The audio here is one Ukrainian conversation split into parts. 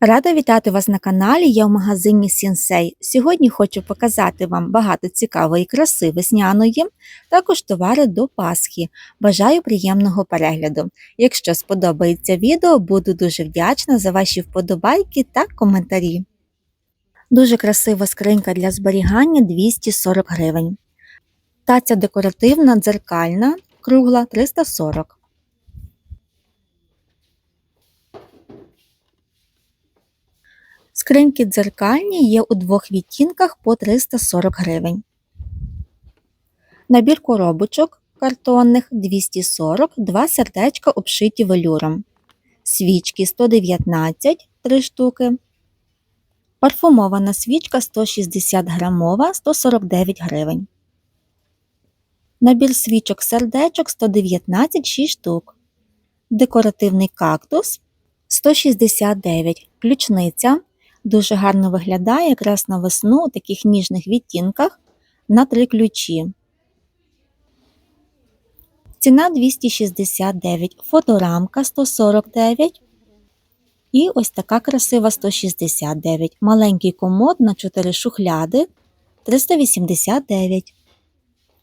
Рада вітати вас на каналі. Я в магазині Сінсей. Сьогодні хочу показати вам багато цікавої краси весняної, також товари до Пасхи. Бажаю приємного перегляду. Якщо сподобається відео, буду дуже вдячна за ваші вподобайки та коментарі. Дуже красива скринька для зберігання 240 гривень. Таця декоративна, дзеркальна, кругла 340. Скриньки дзеркальні є у двох відтінках по 340 гривень. Набір коробочок картонних 240, два сердечка обшиті велюром. Свічки 119 3 штуки. Парфумована свічка 160 грамова 149 гривень. Набір свічок сердечок 119 6 штук. Декоративний кактус 169 ключниця Дуже гарно виглядає якраз на весну у таких ніжних відтінках на три ключі. Ціна 269, фоторамка 149. І ось така красива 169. Маленький комод на 4 шухляди 389.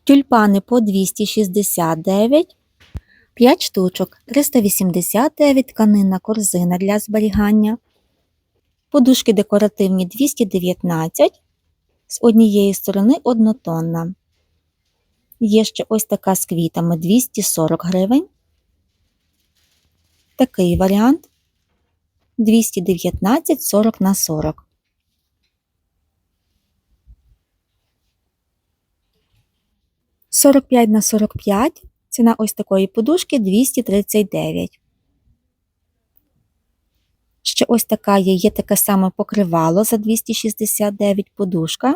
Тюльпани по 269. 5 штучок 389 тканинна корзина для зберігання. Подушки декоративні 219, з однієї сторони однотонна. Є ще ось така з квітами 240 гривень. Такий варіант 219 40 на 40. Сорок п'ять на сорок п'ять. Ціна ось такої подушки 239. Ще ось така є, є таке саме покривало за 269 подушка.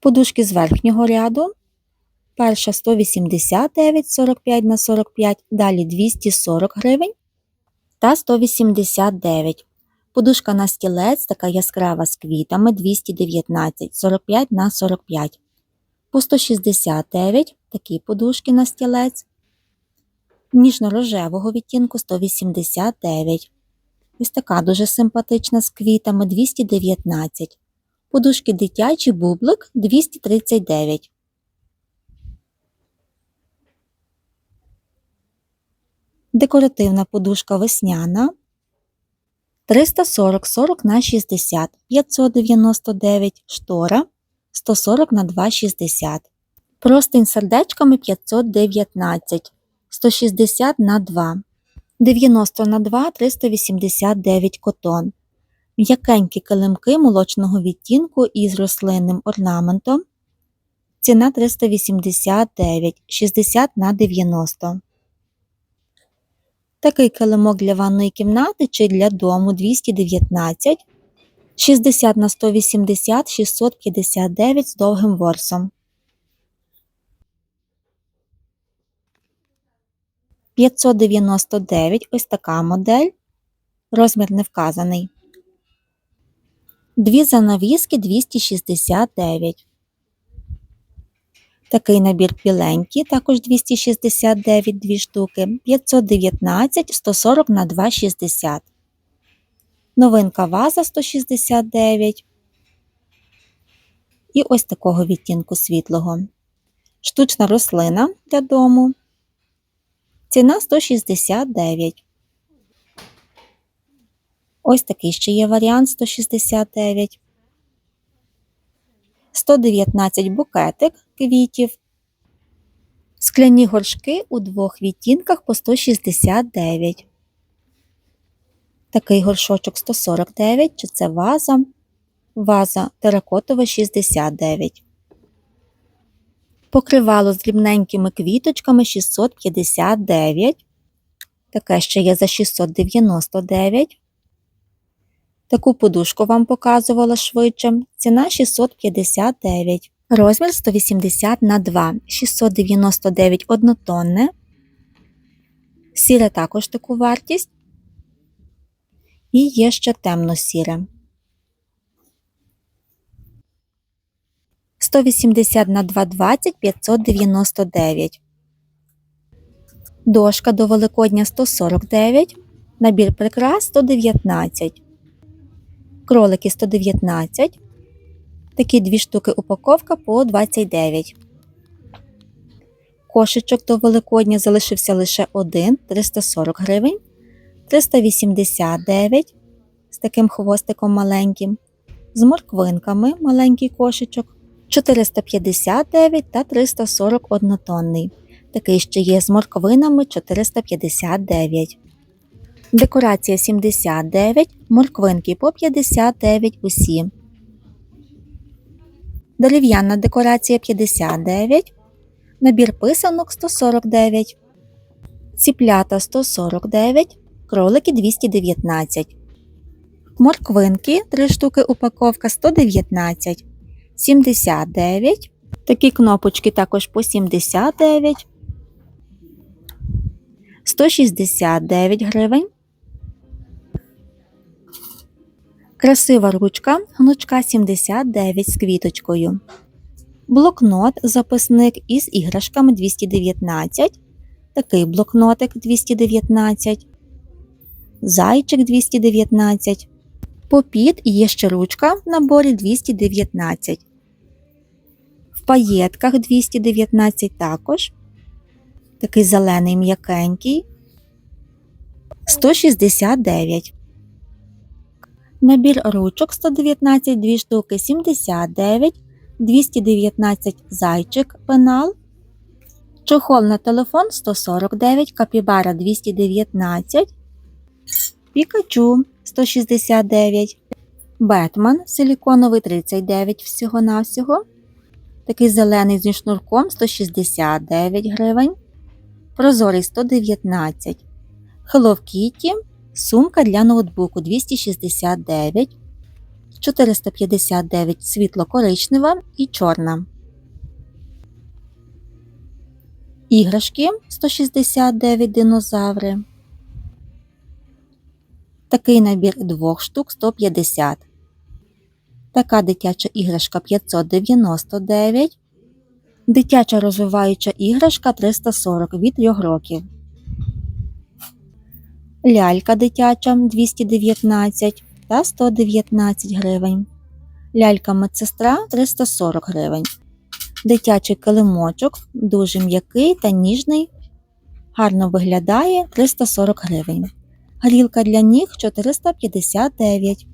Подушки з верхнього ряду. Перша 189 45 на 45, далі 240 гривень та 189. Подушка на стілець, така яскрава з квітами 219 45 на 45. По 169 такі подушки на стілець ніжно-рожевого відтінку 189. Ось така дуже симпатична з квітами 219. Подушки дитячий бублик 239. Декоративна подушка весняна 340 40 на 60 599 штора 140 на 260. Простень сердечками 519 160 на 2, 90 на 2 389 котон. М'якенькі килимки молочного відтінку із рослинним орнаментом. Ціна 389, 60 на 90. Такий килимок для ванної кімнати чи для дому 219, 60 на 180 659 з довгим ворсом. 599 ось така модель. Розмір не вказаний. Дві занавіски 269. Такий набір біленький, також 269 дві штуки, 519 140 на 260. Новинка ваза 169. І ось такого відтінку світлого. Штучна рослина для дому. Ціна 169. Ось такий ще є варіант 169. 119 букетик квітів. Скляні горшки у двох відтінках по 169. Такий горшочок 149, чи це ваза. Ваза теракотова 69. Покривало з дрібненькими квіточками 659. Таке ще є за 699. Таку подушку вам показувала швидше. Ціна 659. Розмір 180 на 2, 699 однотонне. Сіре також таку вартість. І є ще темно сіре. 180 на 220 599. Дошка до Великодня 149. Набір прикрас 119. Кролики 119. Такі дві штуки упаковка по 29. Кошечок до Великодня залишився лише один 340 гривень. 389 з таким хвостиком маленьким. З морквинками маленький кошечок. 459 та 340 однотонний. Такий ще є з морквинами 459. Декорація 79, морквинки по 59 усі. Дерев'яна декорація 59, набір писанок 149, ціплята 149, кролики 219. Морквинки 3 штуки упаковка 119, 79. Такі кнопочки також по 79, 169 гривень. Красива ручка, гнучка 79 з квіточкою. Блокнот записник із іграшками 219. Такий блокнотик 219. Зайчик 219. Попід є ще ручка в наборі 219. В паєтках 219 також. Такий зелений м'якенький. 169. Набір ручок 119 2 штуки 79, 219 зайчик пенал. Чохол на телефон 149, капібара 219, Пікачу 169, Бетмен силіконовий 39 всього-навсього. Такий зелений зі шнурком 169 гривень. Прозорий 119. Hello Kitty Сумка для ноутбуку 269, 459 світло-коричнева і чорна. Іграшки 169 динозаври. Такий набір двох штук 150. Така дитяча іграшка 599. Дитяча розвиваюча іграшка 340 від 3 років. Лялька дитяча 219 та 119 гривень. Лялька медсестра 340 гривень. Дитячий килимочок дуже м'який та ніжний. Гарно виглядає 340 гривень. Грілка для ніг 459.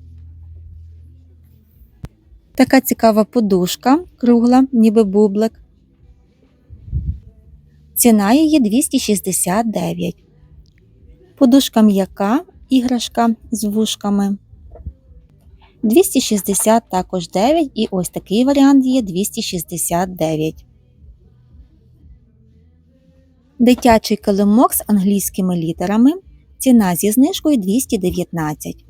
Така цікава подушка кругла, ніби бублик. Ціна її 269. Подушка м'яка, іграшка з вушками. 260 також 9 і ось такий варіант є 269. Дитячий килимок з англійськими літерами. Ціна зі знижкою 219.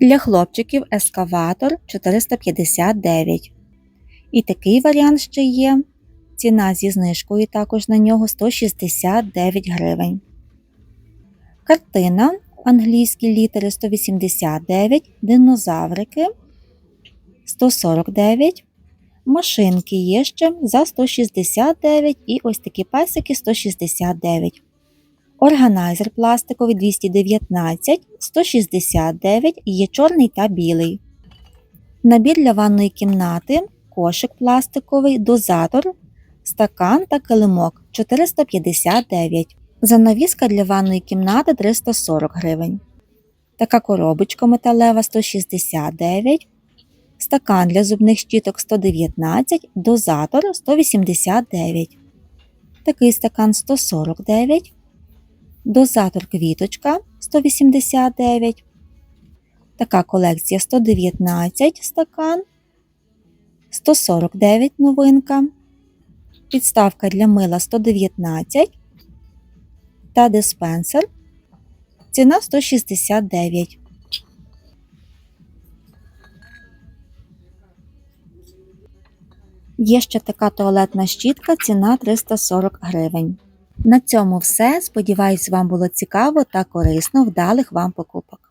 Для хлопчиків ескаватор 459. І такий варіант ще є. Ціна зі знижкою також на нього 169 гривень. Картина англійські літери 189, динозаврики 149. Машинки є ще за 169 і ось такі песики 169. Органайзер пластиковий 219, 169 є чорний та білий. Набір для ванної кімнати, кошик пластиковий, дозатор стакан та килимок 459. Занавіска для ванної кімнати 340 гривень. Така коробочка металева 169. Стакан для зубних щіток 119, дозатор 189. Такий стакан 149. Дозатор квіточка 189. Така колекція 119 стакан. 149 новинка підставка для мила 119 та диспенсер. Ціна 169. Є ще така туалетна щітка, ціна 340 гривень. На цьому все. Сподіваюсь, вам було цікаво та корисно вдалих вам покупок.